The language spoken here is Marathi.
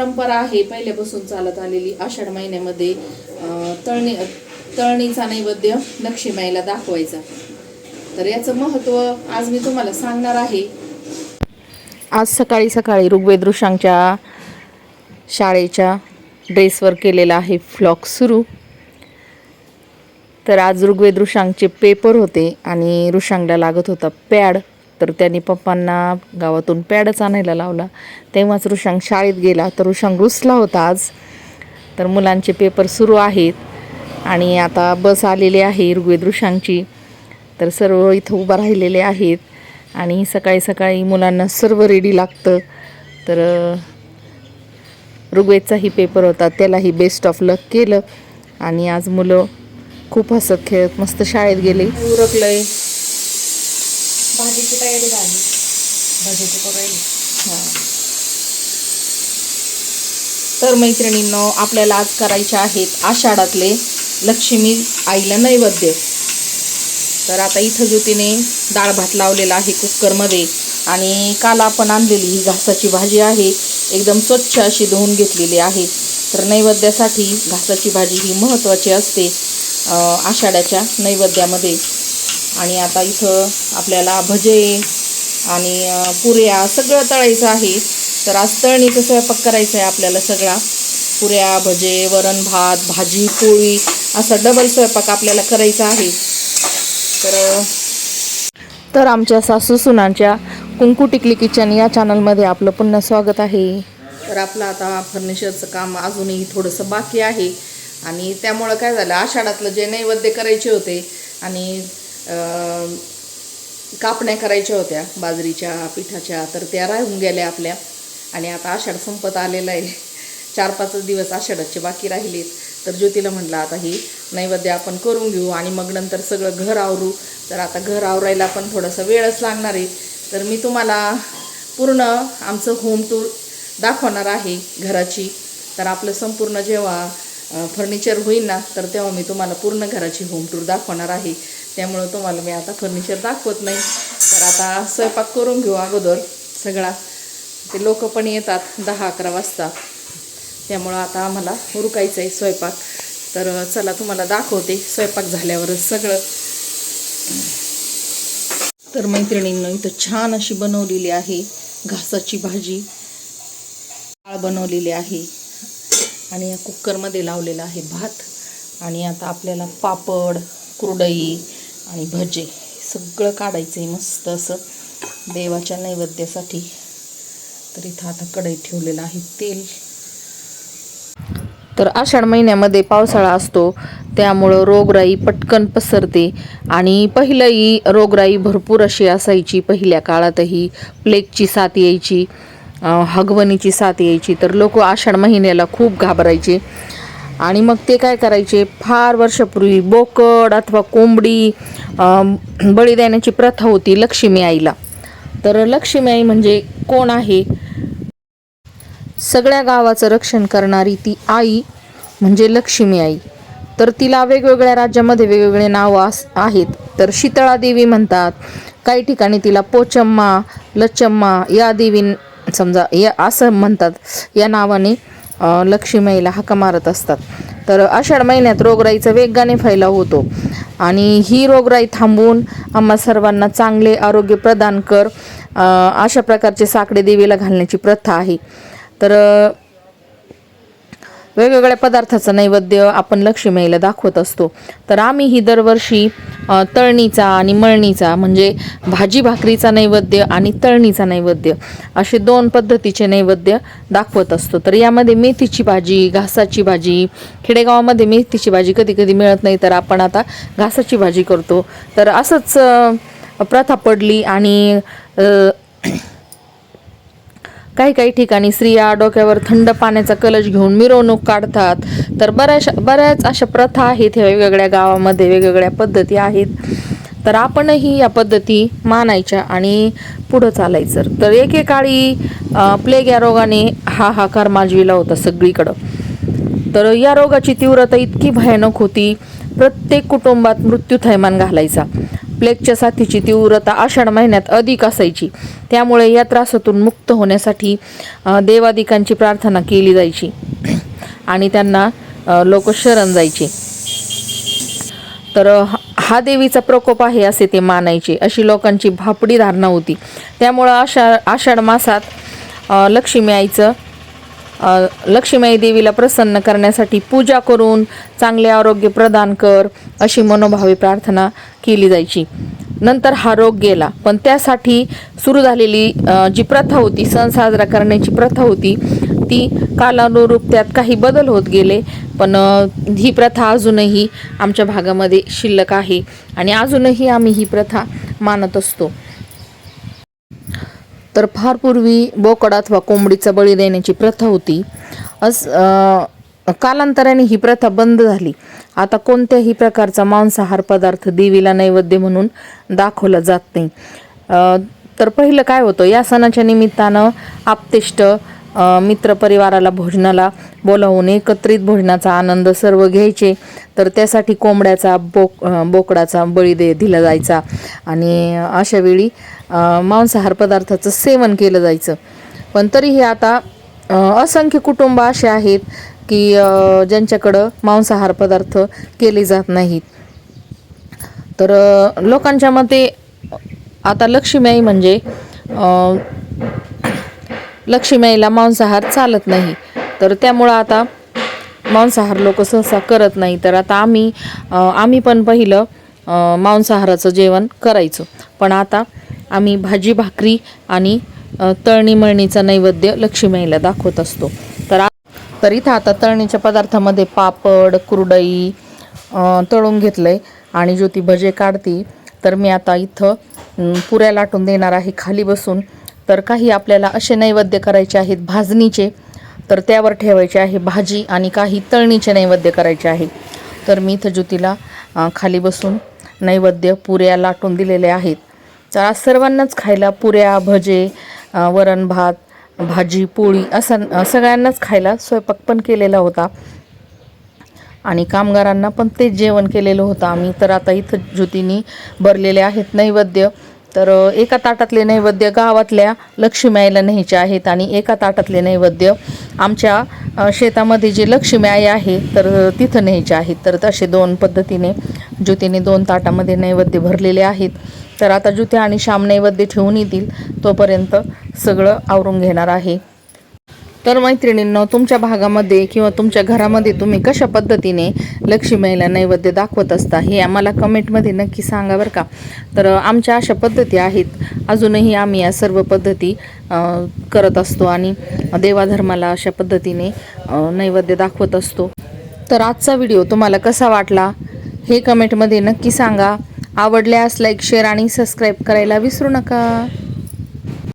परंपरा आहे पहिल्यापासून चालत आलेली आषाढ महिन्यामध्ये तळणी तळणीचा नैवेद्य लक्ष्मीमाईला दाखवायचा. तर याचं महत्त्व आज मी तुम्हाला सांगणार आहे. आज सकाळी सकाळी ऋग्वेद ऋषांच्या शाळेच्या ड्रेसवर केलेला आहे फ्लॉक सुरू. तर आज ऋग्वेद ऋषांगचे पेपर होते आणि ऋषांगला लागत होता पॅड तर त्यांनी पप्पांना गावातून पॅडच आणायला लावला. तेव्हाच ऋषांग शाळेत गेला. तर ऋषांग रुसला होता आज. तर मुलांचे पेपर सुरू आहेत आणि आता बस आलेली आहे ऋग्वेद ऋषांगची तर सर्व इथं उभं राहिलेले आहेत आणि सकाळी सकाळी मुलांना सर्व रेडी लागतं. तर ऋग्वेदचाही पेपर होता. त्यालाही बेस्ट ऑफ लक केलं. आणि आज मुलं खूप हसत खेळत मस्त शाळेत गेले. उरकलं आहे भाजीची तयारी झाली. भाजीची करायली हां. तर मैत्रिणींनो आपल्याला आज करायचे आहेत आषाढातले लक्ष्मी आईला नैवेद्य. तर आता इथं ज्योतीने डाळ भात लावलेला आहे कुकरमध्ये आणि काल आपण आणलेली ही घासाची भाजी आहे एकदम स्वच्छ अशी धुवून घेतलेली आहे. तर नैवेद्यासाठी घासाची भाजी ही महत्त्वाची असते आषाढ्याच्या नैवेद्यामध्ये. आणि आता इथं आपल्याला भजे आणि पुऱ्या सगळं तळायचं आहे. तर आज तळणीचा स्वयंपाक करायचा आहे आपल्याला सगळा. पुऱ्या भजे वरण भात भाजी पोळी असा डबल स्वयंपाक आपल्याला करायचा आहे. तर तर आमच्या सासू सुनांच्या कुंकू टिकली किचन या चॅनलमध्ये आपलं पुन्हा स्वागत आहे. तर आपलं आता फर्निचरचं काम अजूनही थोडंसं बाकी आहे. आणि त्यामुळं काय झालं आषाढातलं जे नैवेद्य करायचे होते आणि कापण्या करायच्या होत्या बाजरीच्या पिठाच्या तर त्या राहून गेल्या आपल्या. आणि आता आषाढ संपत आलेला आहे. चार पाच दिवस आषाढाचे बाकी राहिलेत. तर ज्योतीला म्हटलं आता ही नैवेद्य आपण करून घेऊ आणि मग नंतर सगळं घर आवरू. तर आता घर आवरायला पण थोडासा वेळच लागणार आहे. तर मी तुम्हाला पूर्ण आमचं होम टूर दाखवणार आहे घराची. तर आपलं संपूर्ण जेव्हा फर्निचर होईल ना तर तेव्हा मी तुम्हाला पूर्ण घराची होम टूर दाखवणार आहे. त्यामुळं तुम्हाला मी आता फर्निचर दाखवत नाही. तर आता स्वयंपाक करून घेऊ अगोदर सगळा. ते लोक पण येतात दहा अकरा वाजता. त्यामुळं आता आम्हाला उरकायचं आहे स्वयंपाक. तर चला तुम्हाला दाखवते स्वयंपाक झाल्यावरच सगळं. तर मैत्रिणींना इथं छान अशी बनवलेली आहे घासाची भाजी. डाळ बनवलेली आहे. आणि या कुकरमध्ये लावलेला आहे भात. आणि आता आपल्याला पापड कुरडई आणि भजे सगळं काढायचं आहे मस्त असं. देवाच्या नैवेद्यासाठी. तर इथं आता कढई ठेवलेलं आहे तेल. तर आषाढ महिन्यामध्ये पावसाळा असतो त्यामुळं रोगराई पटकन पसरते. आणि पहिलंही रोगराई भरपूर अशी असायची पहिल्या काळातही. प्लेगची साथ यायची हगवणीची साथ यायची. तर लोक आषाढ महिन्याला खूप घाबरायचे. आणि मग ते काय करायचे? फार वर्षापूर्वी बोकड अथवा कोंबडी बळी देण्याची प्रथा होती लक्ष्मी आईला. तर लक्ष्मी आई म्हणजे कोण आहे? सगळ्या गावाचं रक्षण करणारी ती आई म्हणजे लक्ष्मी आई. तर तिला वेगवेगळ्या राज्यामध्ये वेगवेगळे नावं आहेत. तर शीतळा देवी म्हणतात. काही ठिकाणी तिला पोचम्मा लचम्मा या देवी समजा या असं म्हणतात. या नावाने अं, लक्ष्मी हाका मारत असतात. तर आषाढ महिन्यात रोगराईचा वेगाने फैलाव होतो. आणि ही रोगराई थांबवून आम्हा सर्वांना चांगले आरोग्य प्रदान कर अशा प्रकारचे साकडे देवीला घालण्याची प्रथा आहे. तर वेगवेगळ्या पदार्थाचं नैवेद्य आपण लक्ष्मीला दाखवत असतो. तर आम्ही ही दरवर्षी तळणीचा आणि मळणीचा म्हणजे भाजी भाकरीचा नैवेद्य आणि तळणीचा नैवेद्य असे दोन पद्धतीचे नैवेद्य दाखवत असतो. तर यामध्ये मेथीची भाजी घासाची भाजी खेडेगावामध्ये मेथीची भाजी कधी कधी मिळत नाही तर आपण आता घासाची भाजी करतो. तर असंच प्रथा पडली आणि काही काही ठिकाणी स्त्रिया डोक्यावर थंड पाण्याचा कलश घेऊन मिरवणूक काढतात. तर बऱ्याचशा बऱ्याच अशा प्रथा आहेत. ह्या वेगवेगळ्या गावामध्ये वेगवेगळ्या पद्धती आहेत. तर आपणही या पद्धती मानायच्या आणि पुढं चालायचं. तर एकेकाळी प्लेग या रोगाने हा हाकार माजविला होता सगळीकडं. तर या रोगाची तीव्रता इतकी भयानक होती प्रत्येक कुटुंबात मृत्यू थैमान घालायचा. प्लेगच्या साथीची तीव्रता आषाढ महिन्यात अधिक असायची. त्यामुळे या त्रासातून मुक्त होण्यासाठी देवादिकांची प्रार्थना केली जायची. आणि त्यांना लोक शरण जायचे. तर हा- हा देवीचा प्रकोप आहे असे ते मानायचे. अशी लोकांची भापडी धारणा होती. त्यामुळं आषाढ आषाढ मासात लक्ष्मी आईचं लक्ष्मीमाई देवीला प्रसन्न करण्यासाठी पूजा करून चांगले आरोग्य प्रदान कर अशी मनोभावी प्रार्थना केली जायची. नंतर हा रोग गेला. पण त्यासाठी सुरू झालेली जी प्रथा होती सण साजरा करण्याची प्रथा होती ती कालानुरूप त्यात काही बदल होत गेले. पण ही प्रथा अजूनही आमच्या भागामध्ये शिल्लक आहे आणि अजूनही आम्ही ही प्रथा मानत असतो. तर फार पूर्वी बोकड अथवा कोंबडीचा बळी देण्याची प्रथा होती. अस कालांतराने ही प्रथा बंद झाली. आता कोणत्याही प्रकारचा मांसाहार पदार्थ देवीला नैवेद्य म्हणून दाखवला जात नाही. तर पहिलं काय होतं? या सणाच्या निमित्तानं आपतेष्ट मित्रपरिवाराला भोजनाला बोलावून एकत्रित भोजनाचा आनंद सर्व घ्यायचे. तर त्यासाठी कोंबड्याचा बोक बोकडाचा बळी दे दिला जायचा. आणि अशावेळी मांसाहार पदार्थाचं सेवन केलं जायचं. पण तरीही आता असंख्य कुटुंब असे आहेत की ज्यांच्याकडं मांसाहार पदार्थ केले जात नाहीत. तर लोकांच्या मते आता लक्ष्मीआई म्हणजे लक्ष्मीला मांसाहार चालत नाही. तर त्यामुळं आता मांसाहार लोक सहसा करत नाही. तर आता आम्ही आम्ही पण पहिलं मांसाहाराचं जेवण करायचो. पण आता आम्ही भाजी भाकरी आणि तळणी मळणीचा नैवेद्य लक्ष्मीला दाखवत असतो. तर तर इथं आता तळणीच्या पदार्थामध्ये पापड कुरडई तळून तळून घेतलंय आणि ज्योती भजे काढती. तर मी आता इथं पुऱ्या लाटून देणार आहे खाली बसून. तर काही आपल्याला असे नैवेद्य करायचे आहेत भाजणीचे तर त्यावर ठेवायचे आहे भाजी आणि काही तळणीचे नैवेद्य करायचे आहे. तर मी इथं ज्योतीला खाली बसून नैवेद्य पुऱ्या लाटून दिलेले आहेत. तर आज सर्वांनाच खायला पुऱ्या भजे वरण भात भाजी पोळी असं सगळ्यांनाच खायला स्वयंपाक पण केलेला होता. आणि कामगारांना पण तेच जेवण केलेलं होतं आम्ही. तर आता इथं ज्योतीनी भरलेले आहेत नैवेद्य. तर एका ताटातले नैवेद्य गावातल्या लक्ष्मी आईला न्यायचे आहेत आणि एका ताटातले नैवेद्य आमच्या शेतामध्ये जे लक्ष्मी आई आहे तर तिथं न्यायचे आहेत. तर तसे दोन पद्धतीने ज्योतीने दोन ताटामध्ये नैवेद्य भरलेले आहेत. तर आता ज्योती आणि श्याम नैवेद्य ठेवून येतील तोपर्यंत सगळं आवरून घेणार आहे. तर मैत्रिणींनो तुमच्या भागामध्ये किंवा तुमच्या घरामध्ये तुम्ही कशा पद्धतीने लक्ष्मीला नैवेद्य दाखवत असता हे आम्हाला कमेंटमध्ये नक्की सांगा बरं का. तर आमच्या अशा पद्धती आहेत. अजूनही आम्ही या सर्व पद्धती करत असतो आणि देवाधर्माला अशा पद्धतीने नैवेद्य दाखवत असतो. तर आजचा व्हिडिओ तुम्हाला कसा वाटला हे कमेंटमध्ये नक्की सांगा. आवडल्यास लाईक शेअर आणि सबस्क्राईब करायला विसरू नका.